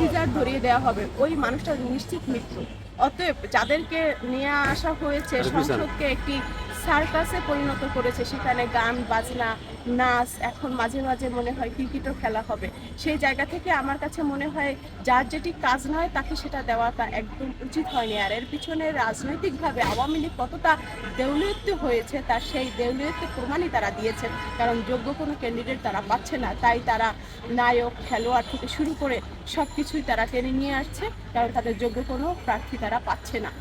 Caesar ধরিয়ে দেওয়া হবে। ওই মানুষটা নিশ্চিত মৃত্যু। অতএব যাদেরকে নিয়ে আসা হয়েছে সংসদকে একটি সার্কাসে পরিণত করেছে। সেখানে গান, বাজনা, নাচ, এখন মাঝে মাঝে মনে হয় ক্রিকেটও খেলা হবে। সেই জায়গা থেকে আমার কাছে মনে হয় যার যেটি কাজ নয় তাকে সেটা দেওয়াটা একদম উচিত হয়নি। আর এর পিছনে রাজনৈতিকভাবে আওয়ামী লীগ কতটা দেউলিয়ত্ব হয়েছে তার সেই দেউলিয়ত্ব প্রমাণই তারা দিয়েছেন। কারণ যোগ্য কোনো ক্যান্ডিডেট তারা পাচ্ছে না। তাই তারা নায়ক, খেলোয়াড় থেকে শুরু করে সব কিছুই তারা টেনে নিয়ে আসছে। কারণ তাদের যোগ্য কোনো প্রার্থী তারা পাচ্ছে না।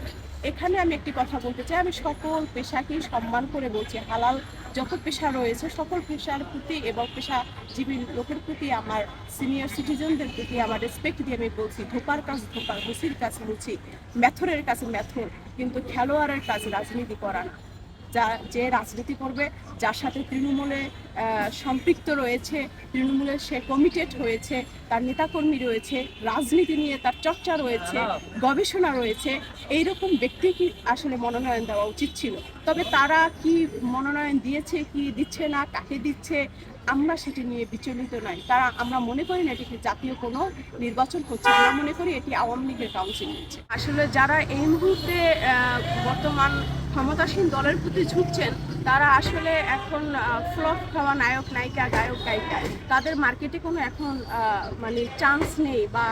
এখানে আমি একটি কথা বলতে চাই। আমি সকল পেশাকেই সম্মান করে বলছি। হালাল যত পেশা রয়েছে, সকল পেশার প্রতি এবং পেশাজীবী লোকের প্রতি, আমার সিনিয়র সিটিজেনদের প্রতি আমার রেসপেক্ট দিয়ে আমি বলছি। ধোপার কাজ ধোপার হুসির কাজ হুসি ম্যাথরের কাছে ম্যাথর, কিন্তু খেলোয়াড়ের কাজ রাজনীতি করা। যা যে রাজনীতি করবে যার সাথে তৃণমূলে সম্পৃক্ত রয়েছে তৃণমূলে সে কমিটেড হয়েছে তার নেতাকর্মী রয়েছে রাজনীতি নিয়ে তার চর্চা রয়েছে গবেষণা রয়েছে এই এইরকম ব্যক্তিকে আসলে মনোনয়ন দেওয়া উচিত ছিল? তবে তারা কি মনোনয়ন দিয়েছে কি দিচ্ছে না কাকে দিচ্ছে আমরা সেটি নিয়ে বিচলিত নয় তারা আমরা মনে করি না এটি জাতীয় কোনো নির্বাচন হচ্ছে আমরা মনে করি এটি আওয়ামী লীগের কাউন্সিল হচ্ছে আসলে যারা এই মুহূর্তে বর্তমান ক্ষমতাসীন দলের প্রতি ঝুঁকছেন তারা আসলে এখন ফ্লপ খাওয়া নায়ক, নায়িকা, গায়ক, গায়িকা। তাদের মার্কেটে কোনো এখন মানে চান্স নেই বা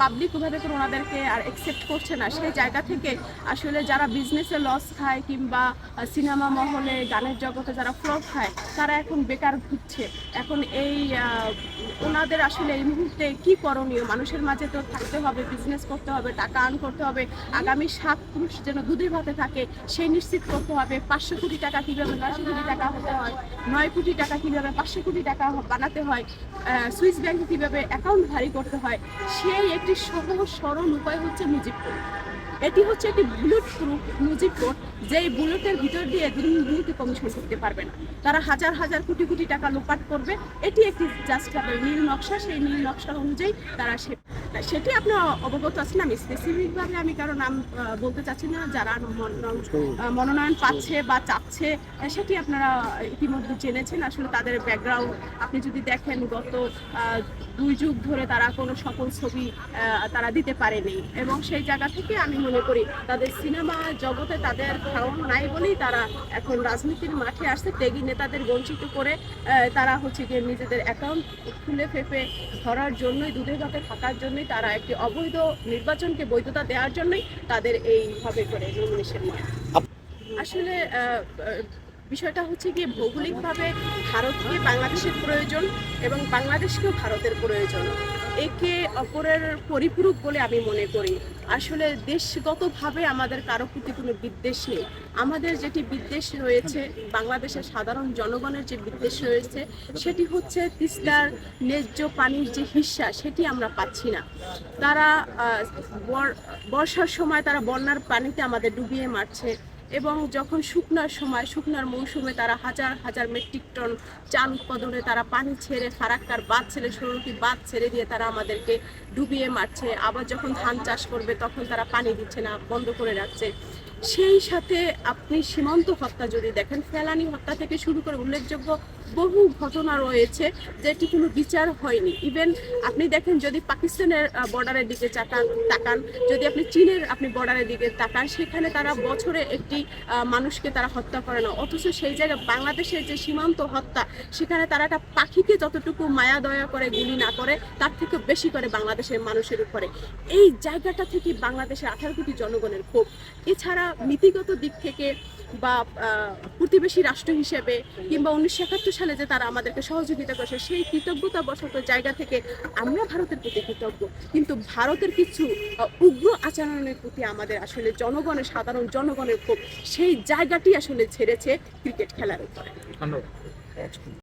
পাবলিক ওভাবে করে ওনাদেরকে আর অ্যাকসেপ্ট করছে না। সেই জায়গা থেকে আসলে যারা বিজনেসে লস খায় কিংবা সিনেমা মহলে, গানের জগতে যারা ফ্লপ খায়, তারা এখন বেকার ঘুরছে। এখন এই ওনাদের আসলে এই মুহূর্তে কি করণীয়? মানুষের মাঝে তো থাকতে হবে বিজনেস করতে হবে, টাকা আর্ন করতে হবে। আগামী সাত পুরুষ যেন দুধে ভাতে থাকে, সেই নিশ্চিত করতে হবে, পাঁচশো কোটি টাকা কীভাবে নয়শো কোটি টাকা হতে হয়, নয় কোটি টাকা কীভাবে, পাঁচশো কোটি টাকা বানাতে হয় সুইস ব্যাংকে কীভাবে অ্যাকাউন্ট ভারী করতে হয়, সেই একটি সহজ সরল উপায় হচ্ছে কোড এটি হচ্ছে একটি বুলেট প্রুফ মিউজিক কোড যেই বুলেটের ভিতর দিয়ে দুর্নীতি কমিশন করতে পারবে না। তারা হাজার হাজার কোটি কোটি টাকা লোপাট করবে। এটি একটি জাস্ট নীল নকশা, সেই নীল নকশা অনুযায়ী তারা সে সেটি আপনি অবগত আছেন আমি স্পেসিফিকভাবে আমি কারও নাম বলতে চাচ্ছি না, যারা মনোনয়ন পাচ্ছে বা চাচ্ছে, সেটি আপনারা ইতিমধ্যে জেনেছেন। আসলে তাদের ব্যাকগ্রাউন্ড আপনি যদি দেখেন গত দুই যুগ ধরে তারা কোনো সকল ছবি তারা দিতে পারেনি। এবং সেই জায়গা থেকে আমি মনে করি। তাদের সিনেমা জগতে তাদের খাওয়ান নাই বলেই তারা এখন রাজনীতির মাঠে আসছে। ত্যাগী নেতাদের বঞ্চিত করে তারা হচ্ছে গিয়ে নিজেদের অ্যাকাউন্ট খুলে ফেপে ধরার জন্যই দুধে ভাতে থাকার জন্যই, তারা একটি অবৈধ নির্বাচনকে বৈধতা দেওয়ার জন্যই তাদের এইভাবে করে নমিনেশন নেয়। আসলে বিষয়টা হচ্ছে গিয়ে ভৌগোলিকভাবে ভারতকে বাংলাদেশের প্রয়োজন এবং বাংলাদেশকেও ভারতের প্রয়োজন। একে অপরের পরিপূরক বলে আমি মনে করি। আসলে দেশগতভাবে আমাদের কারও প্রতি কোনো বিদ্বেষ নেই। আমাদের যেটি বিদ্বেষ রয়েছে, বাংলাদেশের সাধারণ জনগণের যে বিদ্বেষ রয়েছে, সেটি হচ্ছে তিস্তার ন্যায্য পানির যে হিস্সা সেটি আমরা পাচ্ছি না। তারা বর্ষার সময় তারা বন্যার পানিতে আমাদের ডুবিয়ে মারছে। এবং যখন শুকনার সময়, শুকনার মৌসুমে তারা হাজার হাজার মেট্রিক টন চাল উৎপাদনে তারা পানি ছেড়ে ফারাক্কার বাদ ছেড়ে, সরুটি বাদ ছেড়ে দিয়ে তারা আমাদেরকে ডুবিয়ে মারছে। আবার যখন ধান চাষ করবে, তখন তারা পানি দিচ্ছে না, বন্ধ করে রাখছে। সেই সাথে আপনি সীমান্ত হত্যা যদি দেখেন, ফেলানি হত্যা থেকে শুরু করে উল্লেখযোগ্য বহু ঘটনা রয়েছে যেটি কোনো বিচার হয়নি। ইভেন আপনি দেখেন যদি পাকিস্তানের বর্ডারের দিকে চাকান, তাকান, যদি আপনি চীনের আপনি বর্ডারের দিকে তাকান, সেখানে তারা বছরে একটি মানুষকে তারা হত্যা করে না। অথচ সেই জায়গায় বাংলাদেশের যে সীমান্ত হত্যা, সেখানে তারা একটা পাখিকে যতটুকু মায়া দয়া করে, গুলি না করে, তার থেকে বেশি করে বাংলাদেশের মানুষের উপরে। এই জায়গাটা থেকে বাংলাদেশের আঠারো কোটি জনগণের ক্ষোভ। এছাড়া নীতিগত দিক থেকে বা প্রতিবেশী রাষ্ট্র হিসেবে কিংবা উনিশশো একাত্তর সালে যে তারা আমাদেরকে সহযোগিতা করেছে সেই কৃতজ্ঞতা বসত জায়গা থেকে আমরা ভারতের প্রতি কৃতজ্ঞ। কিন্তু ভারতের কিছু উগ্র আচরণের প্রতি আমাদের আসলে জনগণের সাধারণ জনগণের ক্ষোভ সেই জায়গাটি আসলে ছেড়েছে ক্রিকেট খেলার উপরে। ধন্যবাদ।